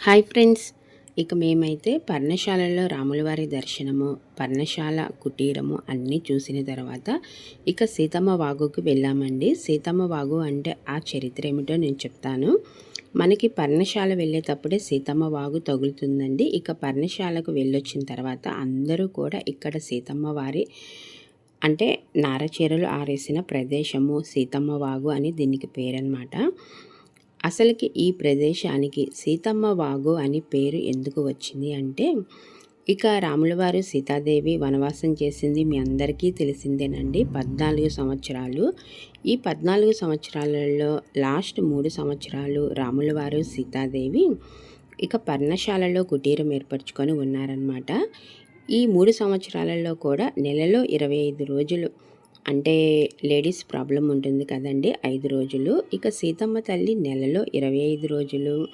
Hi friends. ఇక మేమైతే పర్ణశాలలో రాములవారి దర్శనము పర్ణశాల కుటీరము అన్నీ చూసిన తర్వాత ఇక సీతమ్మ వాగుకు వెళ్ళామండి. సీతమ్మ వాగు అంటే ఆ చరిత్ర ఏమిటో నేను చెప్తాను. మనకి పర్ణశాల వెళ్ళేటప్పుడే సీతమ్మ వాగు తగులుతుందండి. ఇక పర్ణశాలకు వెళ్ళొచ్చిన తర్వాత అందరూ కూడా ఇక్కడ సీతమ్మ వారి అంటే నారచీరలు ఆరేసిన ప్రదేశము సీతమ్మ వాగు అని దీనికి పేరనమాట అసలుకి ఈ ప్రదేశానికి సీతమ్మ వాగు అని పేరు ఎందుకు వచ్చింది అంటే ఇక రాములవారు సీతాదేవి వనవాసం చేసింది మీ అందరికీ తెలిసిందేనండి. పద్నాలుగు సంవత్సరాలు. ఈ పద్నాలుగు సంవత్సరాలలో లాస్ట్ మూడు సంవత్సరాలు రాములవారు సీతాదేవి ఇక పర్ణశాలలో కుటీరం ఏర్పరచుకొని ఉన్నారనమాట ఈ మూడు సంవత్సరాలలో కూడా నెలలో ఇరవై ఐదు రోజులు అంటే లేడీస్ ప్రాబ్లం ఉంటుంది కదండి ఐదు రోజులు. ఇక సీతమ్మ తల్లి నెలలో ఇరవై ఐదు రోజులు.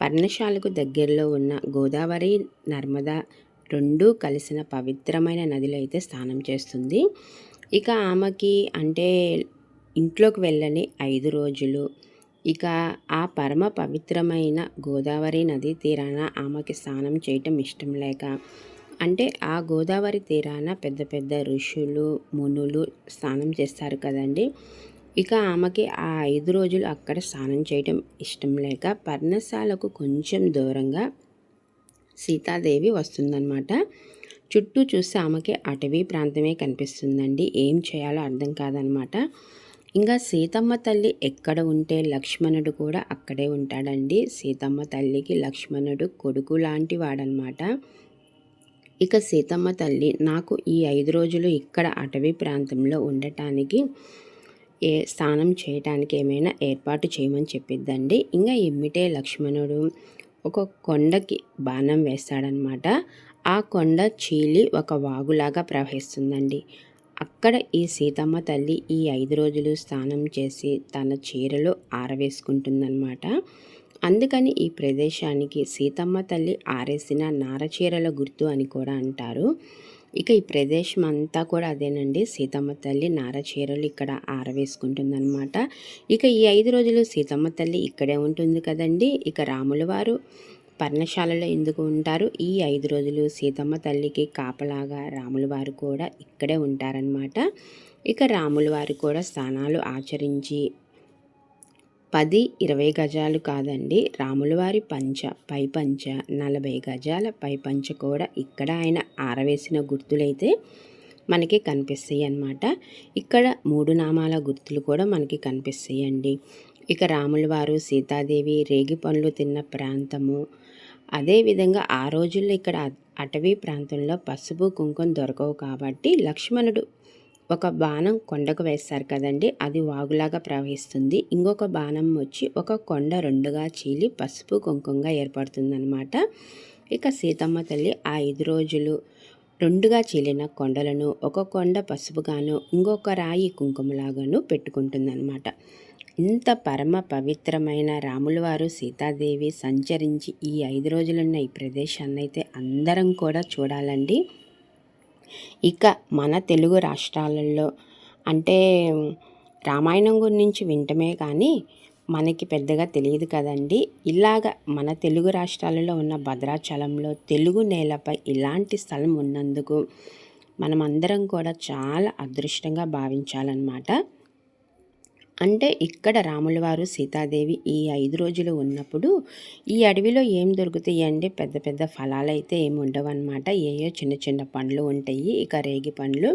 పర్ణశాలకు దగ్గరలో ఉన్న గోదావరి నర్మదా రెండూ కలిసిన పవిత్రమైన నదిలో అయితే స్నానం చేస్తుంది. ఇక ఆమెకి అంటే ఇంట్లోకి వెళ్ళని ఐదు రోజులు. ఇక ఆ పరమ పవిత్రమైన గోదావరి నది తీరాన ఆమెకి స్నానం చేయటం ఇష్టం లేక అంటే ఆ గోదావరి తీరాన పెద్ద పెద్ద ఋషులు మునులు స్నానం చేస్తారు కదండి. ఇక ఆమెకి ఆ ఐదు రోజులు అక్కడ స్నానం చేయడం ఇష్టం లేక పర్ణశాలకు కొంచెం దూరంగా సీతాదేవి వస్తుందన్నమాట. చుట్టూ చూస్తే ఆమెకి అటవీ ప్రాంతమే కనిపిస్తుందండి. ఏం చేయాలో అర్థం కాదనమాట ఇంకా సీతమ్మ తల్లి ఎక్కడ ఉంటే లక్ష్మణుడు కూడా అక్కడే ఉంటాడండి. సీతమ్మ తల్లికి లక్ష్మణుడు కొడుకు లాంటి వాడనమాట ఇక సీతమ్మ తల్లి నాకు ఈ ఐదు రోజులు ఇక్కడ అటవీ ప్రాంతంలో ఉండటానికి ఏ స్నానం చేయటానికి ఏమైనా ఏర్పాటు చేయమని చెప్పిద్దండి. ఇంకా ఎమ్మిటే లక్ష్మణుడు ఒక కొండకి బాణం వేస్తాడనమాట ఆ కొండ చీలి ఒక వాగులాగా ప్రవహిస్తుందండి. అక్కడ ఈ సీతమ్మ తల్లి ఈ ఐదు రోజులు స్నానం చేసి తన చీరలు ఆరవేసుకుంటుందన్నమాట. అందుకని ఈ ప్రదేశానికి సీతమ్మ తల్లి ఆరేసిన నారచీరల గుర్తు అని కూడా అంటారు. ఇక ఈ ప్రదేశం అంతా కూడా అదేనండి. సీతమ్మ తల్లి నారచీరలు ఇక్కడ ఆరవేసుకుంటుందన్నమాట. ఇక ఈ ఐదు రోజులు సీతమ్మ తల్లి ఇక్కడే ఉంటుంది కదండి. ఇక రాముల వారు పర్ణశాలలో ఎందుకు ఉంటారు? ఈ ఐదు రోజులు సీతమ్మ తల్లికి కాపలాగా రాముల వారు కూడా ఇక్కడే ఉంటారనమాట ఇక రాముల వారు కూడా స్నానాలు ఆచరించి పది ఇరవై గజాలు కాదండి. రాములవారి పంచ పై పంచ నలభై గజాల పై పంచ కూడా ఇక్కడ ఆయన ఆరవేసిన గుర్తులైతే మనకి కనిపిస్తాయి అన్నమాట. ఇక్కడ మూడు నామాల గుర్తులు కూడా మనకి కనిపిస్తాయి అండి ఇక రాముల వారు సీతాదేవి రేగి పండ్లు తిన్న ప్రాంతము. అదేవిధంగా ఆ రోజుల్లో ఇక్కడ అటవీ ప్రాంతంలో పసుపు కుంకుమ దొరకవు కాబట్టి లక్ష్మణుడు ఒక బాణం కొండకు వేస్తారు కదండి అది వాగులాగా ప్రవహిస్తుంది. ఇంకొక బాణం వచ్చి ఒక కొండ రెండుగా చీలి పసుపు కుంకుమగా ఏర్పడుతుందన్నమాట. ఇక సీతమ్మ తల్లి ఆ ఐదు రోజులు రెండుగా చీలిన కొండలను ఒక కొండ పసుపుగాను ఇంకొక రాయి కుంకుమలాగాను పెట్టుకుంటుందన్నమాట. ఇంత పరమ పవిత్రమైన రాములవారు సీతాదేవి సంచరించి ఈ ఐదు రోజులున్న ఈ ప్రదేశాన్ని అయితే అందరం కూడా చూడాలండి. ఇక మన తెలుగు రాష్ట్రాలలో అంటే రామాయణం గురించి వింటమే కానీ మనకి పెద్దగా తెలియదు కదండి. ఇలాగ మన తెలుగు రాష్ట్రాలలో ఉన్న భద్రాచలంలో తెలుగు నేలపై ఇలాంటి స్థలం ఉన్నందుకు మనమందరం కూడా చాలా అదృష్టంగా భావించాలన్నమాట. అంటే ఇక్కడ రాముల వారు సీతాదేవి ఈ ఐదు రోజులు ఉన్నప్పుడు ఈ అడవిలో ఏం దొరుకుతాయి అంటే పెద్ద పెద్ద ఫలాలు అయితే ఏమి ఉండవు అనమాట ఏయో చిన్న చిన్న పండ్లు ఉంటాయి ఇక రేగి పండ్లు.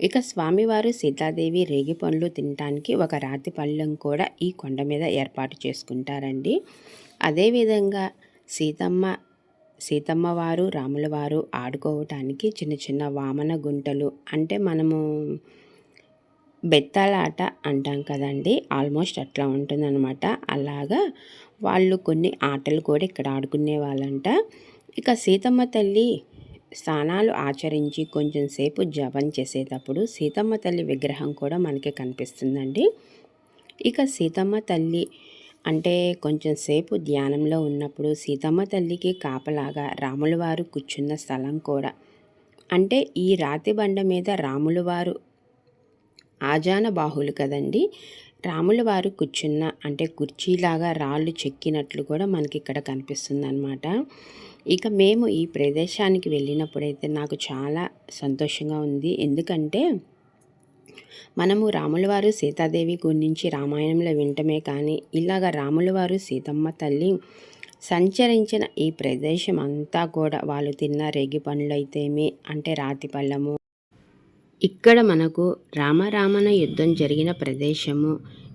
ఇక స్వామివారు సీతాదేవి రేగి పండ్లు తినటానికి ఒక రాతి పళ్ళెం కూడా ఈ కొండ మీద ఏర్పాటు చేసుకుంటారండి. అదేవిధంగా సీతమ్మ సీతమ్మ వారు రాముల వారు ఆడుకోవటానికి చిన్న చిన్న వామన గుంటలు అంటే మనము బెత్తాలాట అంటాం కదండి. ఆల్మోస్ట్ అట్లా ఉంటుందన్నమాట. అలాగా వాళ్ళు కొన్ని ఆటలు కూడా ఇక్కడ ఆడుకునే వాళ్ళంట. ఇక సీతమ్మ తల్లి స్నానాలు ఆచరించి కొంచెం సేపు జపం చేసేటప్పుడు సీతమ్మ తల్లి విగ్రహం కూడా మనకి కనిపిస్తుందండి. ఇక సీతమ్మ తల్లి అంటే కొంచెం సేపు ధ్యానంలో ఉన్నప్పుడు సీతమ్మ తల్లికి కాపలాగా రాములవారు కూర్చున్న స్థలం కూడా. అంటే ఈ రాతి బండ మీద రాములవారు ఆజాన బాహులు కదండి. రాముల వారు కూర్చున్న అంటే కుర్చీలాగా రాళ్ళు చెక్కినట్లు కూడా మనకి ఇక్కడ కనిపిస్తుంది అనమాట ఇక మేము ఈ ప్రదేశానికి వెళ్ళినప్పుడైతే నాకు చాలా సంతోషంగా ఉంది. ఎందుకంటే మనము రాములవారు సీతాదేవి గురించి రామాయణంలో వింటమే కానీ ఇలాగ రాములవారు సీతమ్మ తల్లి సంచరించిన ఈ ప్రదేశం అంతా కూడా వాళ్ళు తిన్న రేగి పండ్లు అయితేమి అంటే రాతి పళ్ళము ఇక్కడ మనకు రామరామన యుద్ధం జరిగిన ప్రదేశము.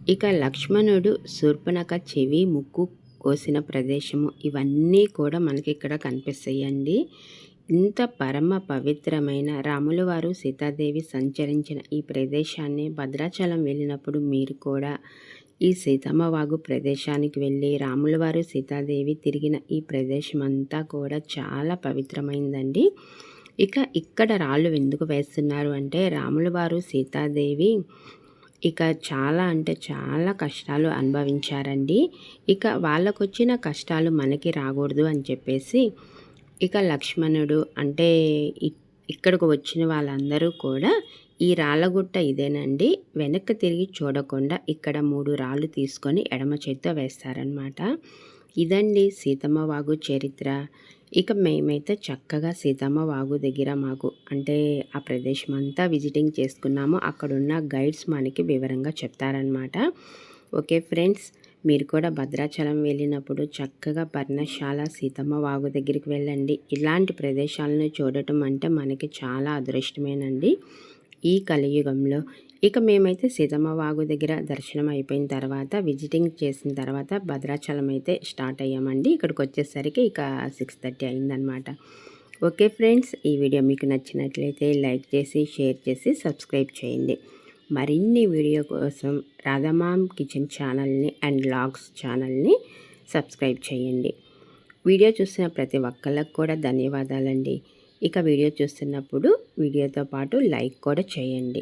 ఇక లక్ష్మణుడు శూర్పణక చెవి ముక్కు కోసిన ప్రదేశము. ఇవన్నీ కూడా మనకి ఇక్కడ కనిపిస్తాయండి. ఇంత పరమ పవిత్రమైన రాముల వారు సీతాదేవి సంచరించిన ఈ ప్రదేశాన్ని భద్రాచలం వెళ్ళినప్పుడు మీరు కూడా ఈ సీతమ్మ వాగు ప్రదేశానికి వెళ్ళి రాముల వారు సీతాదేవి తిరిగిన ఈ ప్రదేశం అంతా కూడా చాలా పవిత్రమైందండి. ఇక ఇక్కడ రాళ్ళు ఎందుకు వేస్తున్నారు అంటే రాముల వారు సీతాదేవి ఇక చాలా అంటే చాలా కష్టాలు అనుభవించారండి. ఇక వాళ్ళకు వచ్చిన కష్టాలు మనకి రాకూడదు అని చెప్పేసి ఇక లక్ష్మణుడు అంటే ఇక్కడికి వచ్చిన వాళ్ళందరూ కూడా ఈ రాళ్ళగుట్ట ఇదేనండి. వెనక్కి తిరిగి చూడకుండా ఇక్కడ మూడు రాళ్ళు తీసుకొని ఎడమ చేత్తో వేస్తారనమాట ఇదండి సీతమ్మ వాగు చరిత్ర. ఇక మేమైతే చక్కగా సీతమ్మ వాగు దగ్గర మాకు అంటే ఆ ప్రదేశం అంతా విజిటింగ్ చేసుకున్నాము. అక్కడున్న గైడ్స్ మనకి వివరంగా చెప్తారనమాట ఓకే ఫ్రెండ్స్ మీరు కూడా భద్రాచలం వెళ్ళినప్పుడు చక్కగా పర్ణశాల సీతమ్మ వాగు దగ్గరికి వెళ్ళండి. ఇలాంటి ప్రదేశాలను చూడటం అంటే మనకి చాలా అదృష్టమేనండి. ఈ కలియుగంలో ఇక మేమైతే సీతమ్మ వాగు దగ్గర దర్శనం అయిపోయిన తర్వాత విజిటింగ్ చేసిన తర్వాత భద్రాచలం అయితే స్టార్ట్ అయ్యామండి. ఇక్కడికి వచ్చేసరికి ఇక సిక్స్ థర్టీ అయిందనమాట ఓకే ఫ్రెండ్స్ ఈ వీడియో మీకు నచ్చినట్లయితే లైక్ చేసి షేర్ చేసి సబ్స్క్రైబ్ చేయండి. మరిన్ని వీడియో కోసం రాధామామ్ కిచెన్ ఛానల్ని అండ్ లాగ్స్ ఛానల్ని సబ్స్క్రైబ్ చేయండి. వీడియో చూసిన ప్రతి ఒక్కళ్ళకు కూడా ధన్యవాదాలండి. ఇక వీడియో చూస్తున్నప్పుడు వీడియోతో పాటు లైక్ కూడా చేయండి.